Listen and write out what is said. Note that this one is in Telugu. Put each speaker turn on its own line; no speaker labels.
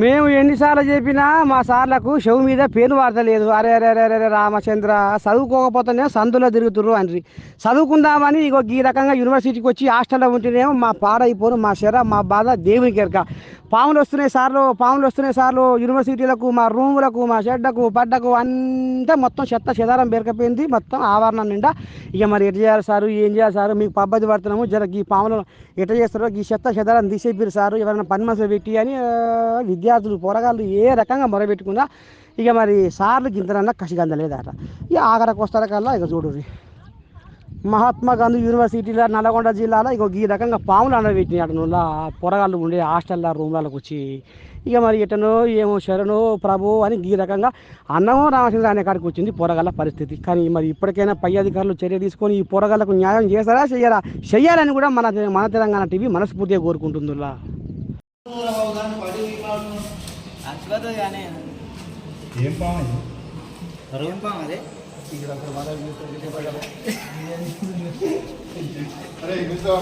మేము ఎన్నిసార్లు చెప్పినా మా సార్లకు చెవు మీద పేరు వాడతలేదు. అరే అరే అరే అరే రామచంద్ర చదువుకోకపోతేనే సందులో తిరుగుతుర్రు అని చదువుకుందామని ఇగో ఈ రకంగా యూనివర్సిటీకి వచ్చి హాస్టల్లో ఉంటేనేమో మా పాడైపోను మా శర మా బాధ దేవునికి ఎరక. పాములు వస్తున్నాయి సార్లు పాములు వస్తున్నాయి సార్లు. యూనివర్సిటీలకు మా రూములకు మా షెడ్డకు పడ్డకు అంతా మొత్తం చెత్త చెదారం బెరకపోయింది మొత్తం ఆవరణం నిండా ఇక మరి ఎట్లా చేయాలి సారు ఏం చేయాలి సారు? మీకు పబ్బది పడుతున్నాము. జర ఈ పాములు ఎట్లా చేస్తారో ఈ చెత్త చెదారం తీసేపిరు సారు. ఎవరైనా పని మనుషులు పెట్టి అని విద్యార్థులు పోరగాళ్ళు ఏ రకంగా మొరబెట్టుకున్నా ఇక మరి సార్లు గింతనన్నా కసిగందలేదట ఇక ఆఖరకు వస్తార కల్లా ఇక చూడుర్రి. మహాత్మా గాంధీ యూనివర్సిటీలో నల్గొండ జిల్లాలో ఇక ఈ రకంగా పాములు అండబెట్టినాడు నువ్వు పొరగాళ్ళు ఉండే హాస్టల్లో రూమ్లకు వచ్చి ఇక మరి ఎటనో ఏమో శరణో ప్రభు అని ఈ రకంగా అన్నమో రామచంద్ర అనే కాడికి వచ్చింది పొరగాళ్ళ పరిస్థితి. కానీ మరి ఇప్పటికైనా పై అధికారులు చర్య తీసుకొని ఈ పొరగాళ్ళకు న్యాయం చేస్తారా చెయ్యాలా చెయ్యాలని కూడా మన మన తెలంగాణ టీవీ మనస్ఫూర్తిగా కోరుకుంటుందిలా
ఏం పాము
ఏం పాము అదే.
అరే ఇంట్లో